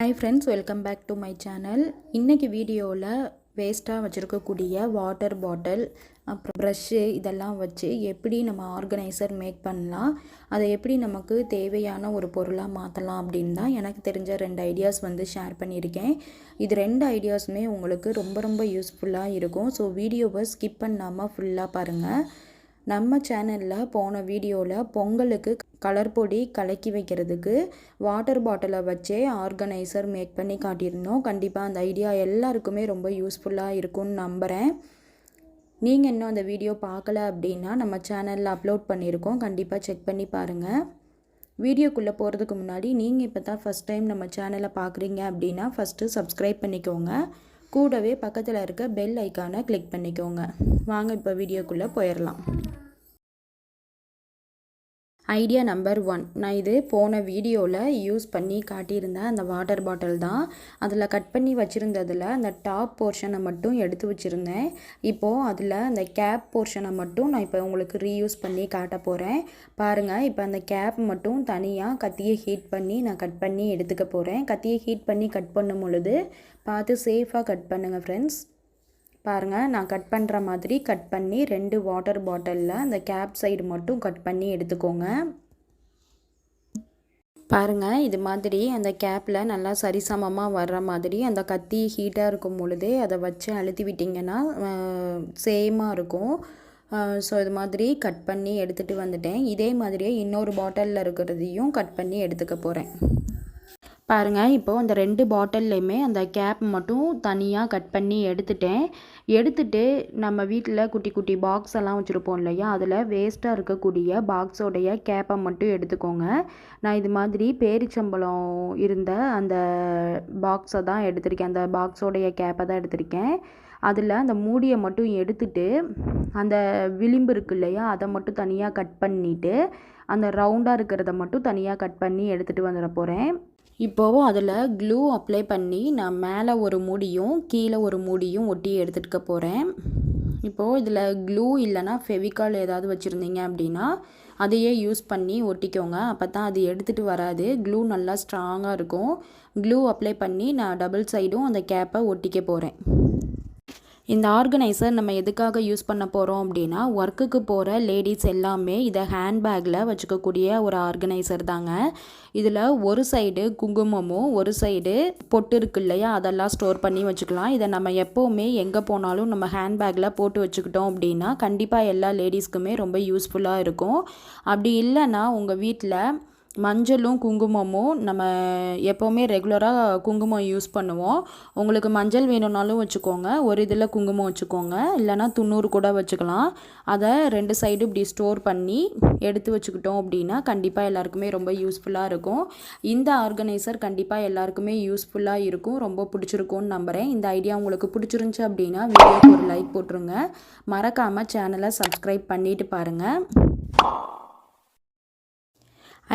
Hi friends welcome back to my channel இன்றைக்கி வீடியோவில் வேஸ்ட்டாக வச்சுருக்கக்கூடிய வாட்டர் பாட்டில் அப்புறம் ப்ரஷ்ஷு இதெல்லாம் வச்சு எப்படி நம்ம ஆர்கனைசர் மேக் பண்ணலாம் அதை எப்படி நமக்கு தேவையான ஒரு பொருளாக மாற்றலாம் அப்படின்னு தான் எனக்கு தெரிஞ்ச ரெண்டு ஐடியாஸ் வந்து ஷேர் பண்ணியிருக்கேன். இது ரெண்டு ஐடியாஸுமே உங்களுக்கு ரொம்ப ரொம்ப யூஸ்ஃபுல்லாக இருக்கும். ஸோ வீடியோவை ஸ்கிப் பண்ணாமல் ஃபுல்லாக பாருங்கள் நம்ம சேனலில் போன வீடியோவில் பொங்கலுக்கு கலர் பொடி கலக்கி வைக்கிறதுக்கு வாட்டர் பாட்டிலை வச்சே ஆர்கனைசர் மேக் பண்ணி காட்டியிருந்தோம். கண்டிப்பாக அந்த ஐடியா எல்லாருக்குமே ரொம்ப யூஸ்ஃபுல்லாக இருக்கும்னு நம்புகிறேன் நீங்கள் இன்னும் அந்த வீடியோ பார்க்கல அப்படின்னா நம்ம சேனலில் அப்லோட் பண்ணியிருக்கோம். கண்டிப்பாக செக் பண்ணி பாருங்கள் வீடியோக்குள்ளே போகிறதுக்கு முன்னாடி நீங்கள் இப்போ தான் ஃபஸ்ட் டைம் நம்ம சேனலை பார்க்குறீங்க அப்படின்னா ஃபஸ்ட்டு சப்ஸ்கிரைப் பண்ணிக்கோங்க. கூடவே பக்கத்தில் இருக்க பெல் ஐக்கானை கிளிக் பண்ணிக்கோங்க. வாங்க இப்போ வீடியோக்குள்ளே போயிடலாம் ஐடியா நம்பர் ஒன் நான் இது போன வீடியோவில் யூஸ் பண்ணி காட்டியிருந்தேன். அந்த வாட்டர் பாட்டில் தான். அதில் கட் பண்ணி வச்சுருந்ததில் அந்த டாப் போர்ஷனை மட்டும் எடுத்து வச்சுருந்தேன். இப்போது அதில் அந்த கேப் போர்ஷனை மட்டும் நான் இப்போ உங்களுக்கு ரீயூஸ் பண்ணி காட்ட போகிறேன் பாருங்கள் இப்போ அந்த கேப் மட்டும் தனியாக கத்தியை ஹீட் பண்ணி நான் கட் பண்ணி எடுத்துக்க போகிறேன் கத்தியை ஹீட் பண்ணி கட் பண்ணும் பொழுது பார்த்து சேஃபாக கட் பண்ணுங்கள் ஃப்ரெண்ட்ஸ் பாருங்கள் நான் கட் பண்ணுற மாதிரி கட் பண்ணி ரெண்டு வாட்டர் பாட்டிலில் அந்த கேப் சைடு மட்டும் கட் பண்ணி எடுத்துக்கோங்க. பாருங்கள் இது மாதிரி அந்த கேப்பில் நல்லா சரிசமமாக வர்ற மாதிரி அந்த கத்தி ஹீட்டாக இருக்கும் பொழுதே அதை வச்சு அழுத்தி விட்டிங்கன்னா சேமாக இருக்கும். ஸோ இது மாதிரி கட் பண்ணி எடுத்துகிட்டு வந்துட்டேன். இதே மாதிரியே இன்னொரு பாட்டிலில் இருக்கிறதையும் கட் பண்ணி எடுத்துக்க போகிறேன் பாருங்கள் இப்போது அந்த ரெண்டு பாட்டில்லையுமே அந்த கேப் மட்டும் தனியாக கட் பண்ணி எடுத்துட்டேன். எடுத்துட்டு நம்ம வீட்டில் குட்டி குட்டி பாக்ஸ் எல்லாம் வச்சுருப்போம் இல்லையா? அதில் வேஸ்ட்டாக இருக்கக்கூடிய பாக்ஸோடைய கேப்பை மட்டும் எடுத்துக்கோங்க. நான் இது மாதிரி பேரிச்சம்பழம் இருந்த அந்த பாக்ஸை தான் எடுத்திருக்கேன். அந்த பாக்ஸோடைய கேப்பை தான் எடுத்திருக்கேன். அதில் அந்த மூடியை மட்டும் எடுத்துட்டு அந்த விளிம்பு இருக்கு இல்லையா? அதை மட்டும் தனியாக கட் பண்ணிவிட்டு அந்த ரவுண்டாக இருக்கிறத மட்டும் தனியாக கட் பண்ணி எடுத்துகிட்டு வந்துட போகிறேன் இப்போது அதில் க்ளூ அப்ளை பண்ணி நான் மேலே ஒரு மூடியும் கீழே ஒரு மூடியும் ஒட்டி எடுத்துகிட்டு போகிறேன். இப்போது இதில் க்ளூ இல்லைனா ஃபெவிகால் ஏதாவது வச்சுருந்தீங்க அப்படின்னா அதையே யூஸ் பண்ணி ஒட்டிக்கோங்க. அப்போ தான் அது எடுத்துகிட்டு வராது. க்ளூ நல்லா ஸ்ட்ராங்காக இருக்கும். க்ளூ அப்ளை பண்ணி நான் டபுள் சைடும் அந்த கேப்பை ஒட்டிக்க போகிறேன். இந்த ஆர்கனைசர் நம்ம எதுக்காக யூஸ் பண்ண போகிறோம் அப்படின்னா ஒர்க்குக்கு போகிற லேடிஸ் எல்லாமே இதை ஹேண்ட்பேக்கில் வச்சுக்கக்கூடிய ஒரு ஆர்கனைசர் தாங்க. இதில் ஒரு சைடு குங்குமமும் ஒரு சைடு பொட்டு இருக்கு இல்லையா அதெல்லாம் ஸ்டோர் பண்ணி வச்சுக்கலாம். இதை நம்ம எப்போவுமே எங்கே போனாலும் நம்ம ஹேண்ட்பேக்கில் போட்டு வச்சுக்கிட்டோம் அப்படின்னா கண்டிப்பாக எல்லா லேடிஸ்க்குமே ரொம்ப யூஸ்ஃபுல்லாக இருக்கும். அப்படி இல்லைன்னா உங்கள் வீட்டில் மஞ்சளும் குங்குமமும் நம்ம எப்போவுமே ரெகுலராக குங்குமம் யூஸ் பண்ணுவோம். உங்களுக்கு மஞ்சள் வேணும்னாலும் வச்சுக்கோங்க. ஒரு இதில் குங்குமம் வச்சுக்கோங்க. இல்லைனா துண்ணூறு கூட வச்சுக்கலாம். அதை ரெண்டு சைடு இப்படி ஸ்டோர் பண்ணி எடுத்து வச்சுக்கிட்டோம் அப்படின்னா கண்டிப்பாக எல்லாருக்குமே ரொம்ப யூஸ்ஃபுல்லாக இருக்கும். இந்த ஆர்கனைசர் கண்டிப்பாக எல்லாருக்குமே யூஸ்ஃபுல்லாக இருக்கும். ரொம்ப பிடிச்சிருக்கும்னு நம்புகிறேன் இந்த ஐடியா உங்களுக்கு பிடிச்சிருந்துச்சி அப்படின்னா வீடியோக்கு ஒரு லைக் போட்டுருங்க. மறக்காமல் சேனலை சப்ஸ்கிரைப் பண்ணிவிட்டு பாருங்கள்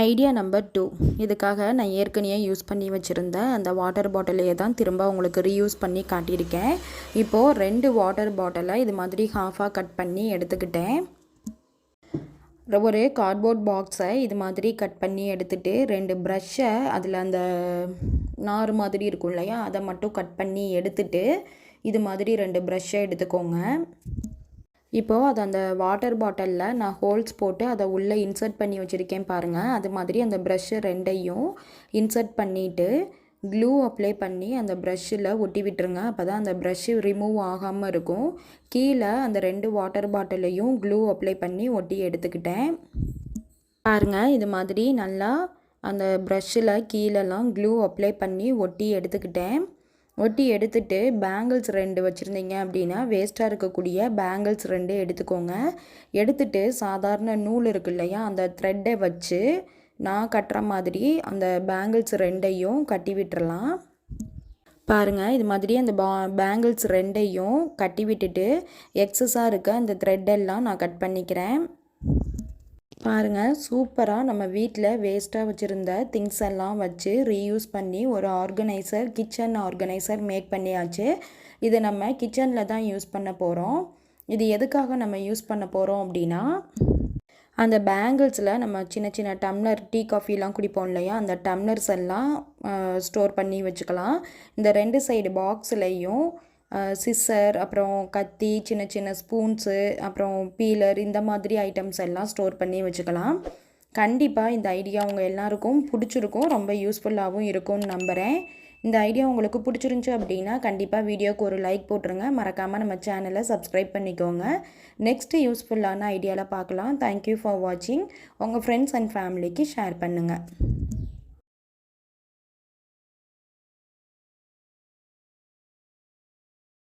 ஐடியா நம்பர் டூ. இதுக்காக நான் ஏற்கனவே யூஸ் பண்ணி வச்சுருந்தேன் அந்த வாட்டர் பாட்டிலையே தான் திரும்ப உங்களுக்கு ரீயூஸ் பண்ணி காட்டியிருக்கேன். இப்போது ரெண்டு வாட்டர் பாட்டிலை இது மாதிரி ஹாஃபாக கட் பண்ணி எடுத்துக்கிட்டேன். ஒரு கார்ட்போர்ட் பாக்ஸை இது மாதிரி கட் பண்ணி எடுத்துகிட்டு ரெண்டு ப்ரஷ்ஷை அதில் அந்த நார் மாதிரி இருக்கும் இல்லையா? அதை மட்டும் கட் பண்ணி எடுத்துகிட்டு இது மாதிரி ரெண்டு ப்ரஷ்ஷை எடுத்துக்கோங்க. இப்போது அது அந்த வாட்டர் பாட்டிலில் நான் ஹோல்ஸ் போட்டு அதை உள்ளே இன்சர்ட் பண்ணி வச்சுருக்கேன் பாருங்கள் அது மாதிரி அந்த ப்ரஷ்ஷு ரெண்டையும் இன்சர்ட் பண்ணிவிட்டு க்ளூ அப்ளை பண்ணி அந்த ப்ரஷ்ஷில் ஒட்டி விட்டுருங்க. அப்போ தான் அந்த ப்ரஷ்ஷு ரிமூவ் ஆகாமல் இருக்கும். கீழே அந்த ரெண்டு வாட்டர் பாட்டிலையும் க்ளூ அப்ளை பண்ணி ஒட்டி எடுத்துக்கிட்டேன். பாருங்கள் இது மாதிரி நல்லா அந்த ப்ரஷ்ஷில் கீழெல்லாம் க்ளூ அப்ளை பண்ணி ஒட்டி எடுத்துக்கிட்டேன். ஒட்டி எடுத்துட்டு பேங்கிள்ஸ் ரெண்டு வச்சுருந்தீங்க அப்படின்னா வேஸ்ட்டாக இருக்கக்கூடிய பேங்கிள்ஸ் ரெண்டு எடுத்துக்கோங்க. எடுத்துட்டு சாதாரண நூல் இருக்கு இல்லையா அந்த த்ரெட்டை வச்சு நான் கட்டுற மாதிரி அந்த பேங்கிள்ஸ் ரெண்டையும் கட்டி விட்டுறலாம். பாருங்கள் இது மாதிரி அந்த பா பேங்கிள்ஸ் ரெண்டையும் கட்டி விட்டுட்டு எக்ஸஸாக இருக்க அந்த த்ரெட்டெல்லாம் நான் கட் பண்ணிக்கிறேன். பாருங்கள் சூப்பராக நம்ம வீட்டில் வேஸ்ட்டாக வச்சுருந்த திங்ஸ் எல்லாம் வச்சு ரீயூஸ் பண்ணி ஒரு ஆர்கனைசர் கிச்சன் ஆர்கனைசர் மேக் பண்ணியாச்சு. இதை நம்ம கிச்சனில் தான் யூஸ் பண்ண போகிறோம் இது எதுக்காக நம்ம யூஸ் பண்ண போகிறோம் அப்படின்னா அந்த பேங்கிள்ஸில் நம்ம சின்ன சின்ன டம்ளர் டீ காஃபிலாம் குடிப்போம் இல்லையா? அந்த டம்ளர்ஸ் எல்லாம் ஸ்டோர் பண்ணி வச்சுக்கலாம். இந்த ரெண்டு சைடு பாக்ஸ்லேயும் சிஸ்ஸர் அப்புறம் கத்தி சின்ன சின்ன ஸ்பூன்ஸு அப்புறம் பீலர் இந்த மாதிரி ஐட்டம்ஸ் எல்லாம் ஸ்டோர் பண்ணி வச்சுக்கலாம். கண்டிப்பாக இந்த ஐடியா உங்கள் எல்லாருக்கும் பிடிச்சிருக்கும். ரொம்ப யூஸ்ஃபுல்லாகவும் இருக்கும்னு நம்புகிறேன் இந்த ஐடியா உங்களுக்கு பிடிச்சிருந்துச்சி அப்படின்னா கண்டிப்பாக வீடியோக்கு ஒரு லைக் போட்டுருங்க. மறக்காமல் நம்ம சேனலை சப்ஸ்கிரைப் பண்ணிக்கோங்க. நெக்ஸ்ட்டு யூஸ்ஃபுல்லான ஐடியாவில் பார்க்கலாம். தேங்க்யூ ஃபார் வாட்சிங் உங்கள் ஃப்ரெண்ட்ஸ் அண்ட் ஃபேமிலிக்கு ஷேர் பண்ணுங்கள்